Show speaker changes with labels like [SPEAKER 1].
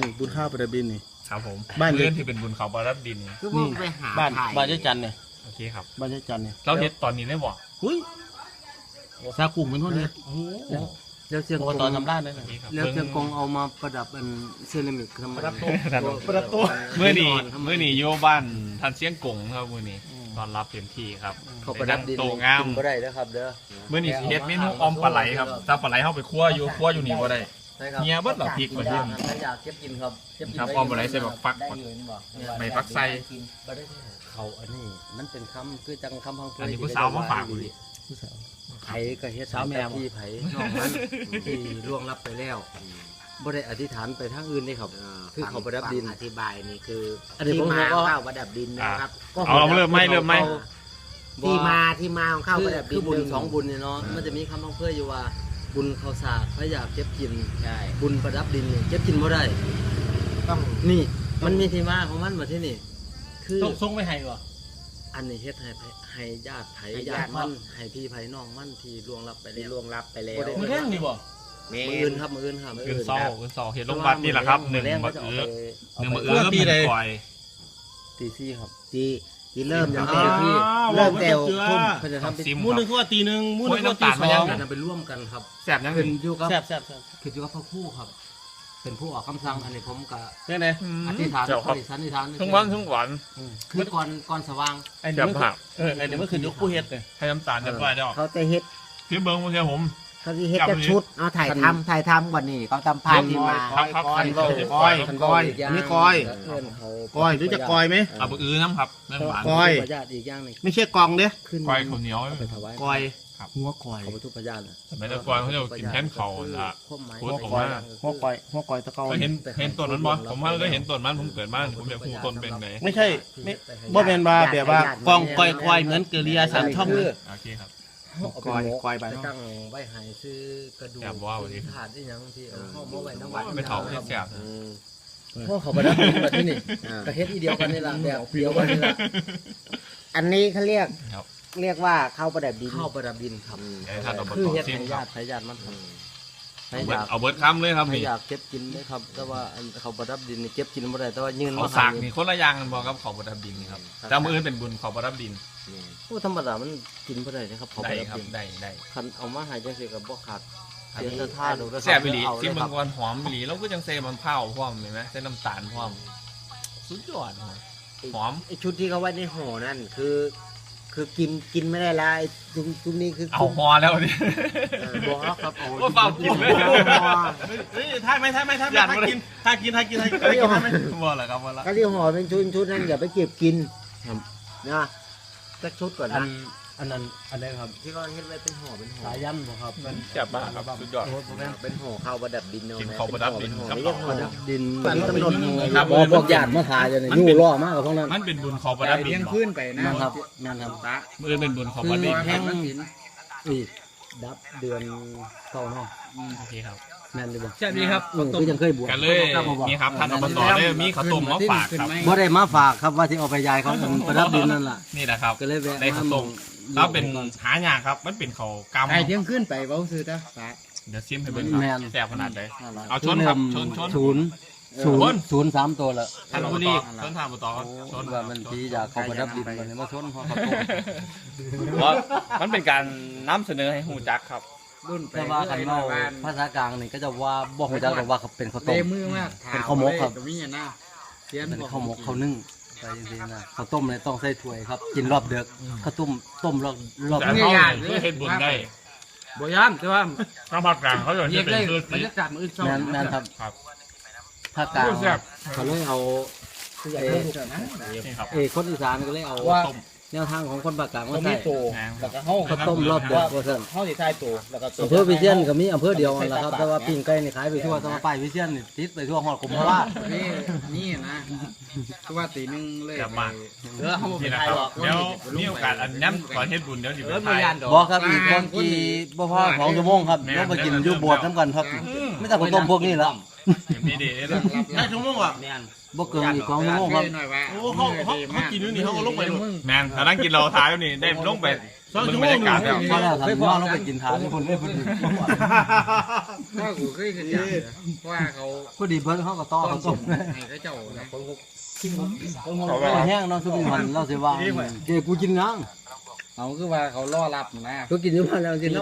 [SPEAKER 1] นี่บุญข้าวประดับดินนี่
[SPEAKER 2] ครับผม
[SPEAKER 1] บ้าน
[SPEAKER 2] เรื่องที่เป็นบุญเขาบารับดิน
[SPEAKER 3] คือมึงไปหา
[SPEAKER 1] บ้าน
[SPEAKER 3] ถ่าย
[SPEAKER 1] บ้านเจ๊จันเนี่ย
[SPEAKER 2] โอเคครับ
[SPEAKER 1] บ้านเจ๊จันเนี่ย
[SPEAKER 2] เราเฮ็ดตอนนี้ได้บ่
[SPEAKER 1] หุ้ยซากุ่งเป็นคนเนี่ย
[SPEAKER 2] โอ้โห
[SPEAKER 3] แล้วเชียง
[SPEAKER 1] ป
[SPEAKER 3] ก
[SPEAKER 1] ก
[SPEAKER 3] ง
[SPEAKER 1] ตทำร้านเลยนะ
[SPEAKER 2] นี่ครับ
[SPEAKER 3] แล้ว
[SPEAKER 2] เบิ่ง
[SPEAKER 3] เชียงกงเอามาประดับเป็นเซรามิกทำไม
[SPEAKER 2] ประดับโต๊ะ
[SPEAKER 1] ประตู
[SPEAKER 2] เมื่อนี้เมื่อนี้โยบ้านทันเสียงกงครับมื่อนี้ตอนรับเต็มที่ครับ
[SPEAKER 3] เขาประดับดิน
[SPEAKER 2] โตงาม
[SPEAKER 3] กินบ่ได้นะครับเด้อ
[SPEAKER 2] มื่อนี้สิเฮ็ดเมนูออมปลาไหลครับถ้าปลาไหลเข้าไปคั่วอยู่คั่วอยู่นี่บ่ได้
[SPEAKER 3] ใช่ครับ
[SPEAKER 2] เฮียเบิดเหรอพริกมาเยี่ยม
[SPEAKER 3] ถ้าอยากเก็บกินครับเก็บกิน
[SPEAKER 2] ครับออมปลาไหลใส่บักฟัก
[SPEAKER 3] ได้อยู่นี่บ่
[SPEAKER 2] ใบฟักไส้
[SPEAKER 3] บ่ได้เขาอันนี้มันเป็นคำคือจังคำพังเพย
[SPEAKER 2] อันนี้ผู้สาวมาฝากกูดิ
[SPEAKER 3] ไผก็เฮ็ดสาวแม่พี่ไผน้องมันที่ล่วงลับไปแล้วบ่ได้อธิษฐานไปทางอื่นนี่ครับ คือเขาประดับดิน
[SPEAKER 4] อธิบายนี่คือ
[SPEAKER 3] อันนี้ผม
[SPEAKER 4] ที่มา
[SPEAKER 3] ก็
[SPEAKER 4] ข้าวประดับดินนะครับ
[SPEAKER 2] เอาเราเริ่มไหมเริ่มไหม
[SPEAKER 4] ที่มาที่มาของข้าว
[SPEAKER 3] คื
[SPEAKER 4] ป
[SPEAKER 3] อ
[SPEAKER 4] ระดับดิ
[SPEAKER 3] คื
[SPEAKER 4] น
[SPEAKER 3] อบุญ
[SPEAKER 4] หนึ่
[SPEAKER 3] สองบุญเนี่ยเนาะมันจะมีคำพังเพยอยู่ว่า บุญเขาสากพระอยากเก็บกิน
[SPEAKER 4] ใช่
[SPEAKER 3] บุญประดับดินนี่เก็บกินบ่ได้
[SPEAKER 4] ต้อง
[SPEAKER 3] นี่มันมีที่มาของมันมาที่นี่ คือ
[SPEAKER 1] ต้องส่งไม่ให้วะ
[SPEAKER 3] อันนี้เฮ็ดให้ไผให้ญาติไผญาติมันให้พี่ไผน้องมันที่ล่วงลับไป
[SPEAKER 4] ที่
[SPEAKER 3] แล้ว
[SPEAKER 4] ล่วงลับไปแล้ว
[SPEAKER 3] บ่ได้
[SPEAKER 1] มือแข้งนี่บ่
[SPEAKER 4] เม
[SPEAKER 3] มืออื่นครับมืออื่นครับ
[SPEAKER 2] คืนเศร้าคืนเศร้าเฮ็ดลงบัดนี่แหละครับหนึ่ง
[SPEAKER 3] แรง
[SPEAKER 2] บั
[SPEAKER 3] ก็
[SPEAKER 2] ก
[SPEAKER 3] จะ
[SPEAKER 2] เอ
[SPEAKER 3] เอา
[SPEAKER 2] อ
[SPEAKER 3] ไป
[SPEAKER 2] หนึ่งบักเออเป็นก่อย
[SPEAKER 3] ตีซี่ครับ
[SPEAKER 4] ที่ ที่เริ่ม
[SPEAKER 3] อ้า
[SPEAKER 4] ตั้งแต่
[SPEAKER 3] ว
[SPEAKER 4] ที่เริ่มแต่
[SPEAKER 1] เกลือ
[SPEAKER 4] ทุ่ม
[SPEAKER 3] เพิ่นจะทำเป็น
[SPEAKER 2] ซิม
[SPEAKER 1] มู
[SPEAKER 2] ค
[SPEAKER 1] ห
[SPEAKER 2] รั
[SPEAKER 1] นึ่
[SPEAKER 2] บ
[SPEAKER 1] งก็ว่าตีหนึ่งมูหนึ่ง
[SPEAKER 2] โอ้ย
[SPEAKER 1] ก็ว่าตี
[SPEAKER 2] น้ำตาล
[SPEAKER 1] ส
[SPEAKER 2] มา
[SPEAKER 1] อ
[SPEAKER 2] ยัง
[SPEAKER 1] ง
[SPEAKER 3] กันไปร่วมกันครับ
[SPEAKER 2] แสบยัง
[SPEAKER 3] ขึ้
[SPEAKER 2] ขึ้
[SPEAKER 3] น
[SPEAKER 2] น
[SPEAKER 3] อยู่กับ
[SPEAKER 1] แซ่บแซ่บแซ่บ
[SPEAKER 3] ขึ้นอยู่กับพระครู่ครับ เป็นผู้ออกคำสั่งอันนี้ผมก็
[SPEAKER 1] ใช่ไหม
[SPEAKER 3] อธิษฐาน
[SPEAKER 2] เจ้าครับ
[SPEAKER 3] สันนิษฐาน
[SPEAKER 2] ทั้งวันทั้งหวาน
[SPEAKER 3] คือก่อนก่อนสว่าง
[SPEAKER 1] ไอ้เดี๋ยวมันเออไอ้เดี๋ยวมันขึ้นยกผู้เฮ็ดเลย
[SPEAKER 2] ให้น้ำตาลเรียบร้อยแล้ว
[SPEAKER 4] เขาจะเฮ็ด
[SPEAKER 2] พี่เบิ้งมึงเชื่อผม
[SPEAKER 4] เขาจะเฮ็ด
[SPEAKER 2] จับ
[SPEAKER 4] จะ
[SPEAKER 2] เลย
[SPEAKER 4] ชุดเอาถ่ายทำถ่ายทำกว่านี้เขาทำพาที่มา
[SPEAKER 2] ครับครับ
[SPEAKER 1] ก้อย
[SPEAKER 2] ครับ
[SPEAKER 1] ก้อยก้อยอันนี้ก้อย
[SPEAKER 3] เพื่อนเขา
[SPEAKER 1] ก้อยรู้จักก้อยไหม
[SPEAKER 2] เอาไปอื้อน้ำครับเรื่องหวาน
[SPEAKER 1] ก้อย
[SPEAKER 3] พระญาติอีกอย่างหนึง
[SPEAKER 1] ไม่ใช่กองเด้
[SPEAKER 3] ขึ้น
[SPEAKER 2] ก้อยข้าวเหนียว
[SPEAKER 3] เอาไปถวาย
[SPEAKER 1] ก้อย
[SPEAKER 2] ครับ
[SPEAKER 1] หัวก้อย
[SPEAKER 3] เขาไปทุกพระญาติน่ะ
[SPEAKER 2] สมัยแต่ก่อนเขาจะกินแทนเขาล่ะ
[SPEAKER 3] ความหมาย
[SPEAKER 2] พูด
[SPEAKER 1] หัวก้อยหัวก้อยหัวก้อยตะเกา
[SPEAKER 2] เคยเห็นเห็นต้นมันบ่ผมว่าก็เห็นต้นมันผมเกิดมาผมอยากพูต้นเป็นไง
[SPEAKER 1] ไม่ใช่ไม่บ่เป็นว่าแบบว่ากองก้อยก้อยเหมือนเกลียสามช่องเลย
[SPEAKER 2] โอเคครับ
[SPEAKER 1] ก้อยก้อยไป
[SPEAKER 3] ไป
[SPEAKER 1] เนาะ
[SPEAKER 3] ตั้งไว้ใหายซื้อกระดูก
[SPEAKER 2] แอบว่าวันนี้
[SPEAKER 3] ถาดที่ยังที่เอาเข้ามาไว้น้ำวัด
[SPEAKER 2] ไม่เถาไม่แสบ
[SPEAKER 3] เพราะเขาไปรับมาที่นี่กระเฮ็ดอีเดียวกันนี่ละแบบเดียวกันนี่ละ
[SPEAKER 4] อันนี้เขาเรียก
[SPEAKER 2] ครับ
[SPEAKER 4] เรียกว่าข้าวประดับดิน
[SPEAKER 3] เข้าประดับดินครับ
[SPEAKER 2] ไอ้ท่านเอาไป
[SPEAKER 3] คือ
[SPEAKER 2] ต่อ
[SPEAKER 3] เฮ็ด
[SPEAKER 2] ซิม
[SPEAKER 3] ให้
[SPEAKER 2] ค
[SPEAKER 3] ญา
[SPEAKER 2] รับ
[SPEAKER 3] ติให้ญาติมันครับ ให้
[SPEAKER 2] เอาเบิ
[SPEAKER 3] อ
[SPEAKER 2] ด
[SPEAKER 3] ยาก
[SPEAKER 2] เอาเบิร์ดคำเลยครับ
[SPEAKER 3] ให้
[SPEAKER 2] นี่
[SPEAKER 3] อยากเก็บกินเลยครับ แต่ว่าอันเขาประดับดินนี่เก็บกินไม่ได้แต่ว่ายืน
[SPEAKER 2] เขาสากนี่คนละอย่างกันบอกครับเขาประดับดินครับแต่มืออื่นเป็นบุญเขาประดับดิน
[SPEAKER 3] ผู้ธรรมดามันกินไม่ได้นะครับเขาป
[SPEAKER 2] ได้
[SPEAKER 3] ระดับ
[SPEAKER 2] ครับ
[SPEAKER 3] ดิน
[SPEAKER 2] ได้ได้
[SPEAKER 3] คันเอามาใหายจังสิกับบ่ขาด
[SPEAKER 2] อัน
[SPEAKER 3] เสีย
[SPEAKER 2] นี้
[SPEAKER 3] เสื้อท่าดูด้วย
[SPEAKER 2] แซ่บอีหลี
[SPEAKER 3] เอา
[SPEAKER 2] ที่
[SPEAKER 3] เลย
[SPEAKER 2] เมื
[SPEAKER 3] ค
[SPEAKER 2] อ
[SPEAKER 3] รับ
[SPEAKER 2] งวันหอมอีหลีแล้วก็จังเซมันเผาพร้อมเห็นไหมใส่น้ำตาลพร้อมสุดยอดครับหอม
[SPEAKER 4] ไอชุดที่เขาไว้ในห่อนั่นคือ คือกินกินไม่ได้และไอ้ตรงตรงนี้คือ
[SPEAKER 2] เอาฮอแล้วนี่
[SPEAKER 3] บอกแล้วครับเอา
[SPEAKER 2] ว่าเปล่ากินเลย
[SPEAKER 1] เฮ้ยท่าไหมท่าไหมท่าไหม
[SPEAKER 2] อยาก
[SPEAKER 1] ท่า
[SPEAKER 2] มาเลย
[SPEAKER 1] กินท่ากินท่ากินท่ากินท่ากินท่าไหม
[SPEAKER 2] ว่าแหละครับว่าละ
[SPEAKER 4] ก็ที่ห่อเป็นชุดชุดนั้นอย่าไปเก็บกินนะสักชุดก่อน
[SPEAKER 3] อัน
[SPEAKER 4] นะ
[SPEAKER 3] อันนั้นอันนี้ครับ
[SPEAKER 4] ที่เขาเฮ็ดไว้เป็นห่อเป็นห่อ
[SPEAKER 3] สายันบ่ครับมัน
[SPEAKER 2] แซ่บมากครับสุดยอด
[SPEAKER 4] เป็นห่อข้าวประดับดินเนาะ
[SPEAKER 2] กินข้าวประดับดิน
[SPEAKER 4] ห่อ
[SPEAKER 2] ครับ
[SPEAKER 4] ไม่ใช่ห่อ
[SPEAKER 3] ประดับดิน
[SPEAKER 1] มันกำหนด
[SPEAKER 2] ครับ
[SPEAKER 3] บอกบอกญาติมาทายจะเนี่ยยู่ล่อมากกับพวกนั้น
[SPEAKER 2] มันเป็นบุญเขาประดับดิน
[SPEAKER 3] ขึ้นไปนะครับนั่นครับ
[SPEAKER 2] มือเป็นบุญเขา
[SPEAKER 3] คื
[SPEAKER 2] ประ
[SPEAKER 3] อ
[SPEAKER 2] ดับดิน
[SPEAKER 3] แห้งอีกดับเดือนเข้าเนาะ
[SPEAKER 2] โอเคครับ
[SPEAKER 3] แม่นดีบ่
[SPEAKER 1] ใช่ดีครับ
[SPEAKER 3] อืมคือยังเคยบวช
[SPEAKER 2] กันเลยนี่ครับท่านอบตได้มีข้าวต้มมาฝากครับ
[SPEAKER 3] บ่ได้มาฝากครับว่าที่เอาไปยายเขาเป็นประดับดินนั่นล่ะ
[SPEAKER 2] นี่นะครับ
[SPEAKER 3] ก็เลยแวะ
[SPEAKER 2] ได้ข้าวต้ม แล้วเป็นหายากครับ มันเป็นเขาวกำ
[SPEAKER 4] ไอเที่ยงขึ้นไปเบ้าซื้อจ้ะปะ
[SPEAKER 2] เดี๋ยวซิมให้เบิ่งครับ
[SPEAKER 3] แม่น
[SPEAKER 2] แซ่บขนาดไหน เอาชนครับชนชน
[SPEAKER 3] ศูนย์ศูน
[SPEAKER 2] ชน
[SPEAKER 3] ย์ศูนย์สามตัวละ
[SPEAKER 2] ท่านอบตชนท่านอบตครับช
[SPEAKER 3] ช
[SPEAKER 2] น
[SPEAKER 3] นว่ามันทีอยากเข้าประดับดินมันเลยมาชนเพราะเขาต้ม
[SPEAKER 2] เพราะมันเป็นการนำเสนอให้หูจักครับ
[SPEAKER 4] รุ่นไป
[SPEAKER 3] แต่ว่าคันเราภาษากลางนี่ก็จะว่าบ่ฮู้จักหรอกว่าเขาเป็นข้าว
[SPEAKER 4] เต
[SPEAKER 3] ต้ม
[SPEAKER 4] มือมาก
[SPEAKER 3] เป็นข้าวหมกครับ
[SPEAKER 4] ตรงนี้นะเสียน
[SPEAKER 3] เป็นข้าวหมกข้าวนึ่ง ไปจริงๆนะข้าวต้มเลยต้องใส่ถ้วยครับ กินรอบเดึกข้าวต้มต้มรอบรอบ
[SPEAKER 2] แต่เขาเนี่ยคือเฮ็ดบุญได้
[SPEAKER 4] บ่ยานแต่ว่า
[SPEAKER 2] ทางภาคกลางเขาจะ
[SPEAKER 4] เรี
[SPEAKER 2] เฮ็
[SPEAKER 4] ย
[SPEAKER 2] ด
[SPEAKER 4] ก
[SPEAKER 2] เป็
[SPEAKER 4] ได้
[SPEAKER 2] นคือ
[SPEAKER 4] บรรยากาศมื้อเช้า
[SPEAKER 3] แม่นแม่นครับ
[SPEAKER 2] ครับ
[SPEAKER 3] ภาคกลาง
[SPEAKER 2] แซ่บ
[SPEAKER 3] เขาเลยเอา
[SPEAKER 4] คืออยากให้ลูกนะ
[SPEAKER 2] นี่ครับ
[SPEAKER 3] เอยคนอีสานก็เลยเอา
[SPEAKER 4] ว่า
[SPEAKER 2] ต้ม
[SPEAKER 3] แนวทางของคนภาคกลางมา
[SPEAKER 4] มี
[SPEAKER 3] ใส่
[SPEAKER 4] โต
[SPEAKER 2] แหง
[SPEAKER 4] แล้วก็เฮา
[SPEAKER 3] ข้าวต้มรอบเดึกว่าซั่น
[SPEAKER 4] เฮาสิทายโตแล้วก็โต
[SPEAKER 3] อำเภอวิเชียนก็มีอำเภอเดียวนั่นแหละครับแต่ว่าปิ้งไก่นี่ขายไปทั่วแต่ว่าป้ายวิเชียนนี่ติดไปทั่วฮอดกรมพระ
[SPEAKER 4] นี่นี่นะคือว่าตีนึงเลย
[SPEAKER 2] แซ่บมาก
[SPEAKER 4] เออเฮาบ่ไป
[SPEAKER 2] นี่นะ
[SPEAKER 4] ทาย
[SPEAKER 2] ค
[SPEAKER 4] หร
[SPEAKER 2] รั
[SPEAKER 4] อบก
[SPEAKER 2] เดี๋ยวมีโอกาสอันย้ำก่อนเฮ็ดบุญเดี๋ยวสิไป
[SPEAKER 4] เออ
[SPEAKER 2] ถ่าย
[SPEAKER 4] บ่ยานดอก
[SPEAKER 3] บอกครับอีกบางทีบ่พอสองชั่วโมงครับต้องไปกินอยู่บวชน้ำกันครับไม่ต้องข้าวต้มพวกนี้ละ
[SPEAKER 2] มีเดย์แล้ว
[SPEAKER 1] ได้ชั่วโมงอะ
[SPEAKER 3] บ่เกินอีกสองชั่วโมงครับ
[SPEAKER 1] โอ้เขาเขาเขากินอยู่นี่เขาก็ลงไปเลย
[SPEAKER 2] แมนถ้านั่งกินเราท้ายนี่ได้ลงไป
[SPEAKER 1] สองชั่วโมงหนึ่ง
[SPEAKER 3] พอแล้วทำน้องลงไปกินทานคนได้พอดี
[SPEAKER 5] ว่ากูเคยเห็นอย่างเนี่ยว่าเขา
[SPEAKER 3] พอดีเบิ้ลเขาก็ต้อเขาต้ม
[SPEAKER 5] ให้เขาเจ้านะ
[SPEAKER 3] แห้งเนาะทุกวันเราเสียว่าเกกูกินน้ำ
[SPEAKER 5] เอาคือว่าเขาล่อรับนะ
[SPEAKER 4] ก็กินอยู่บ้านแล้วกิน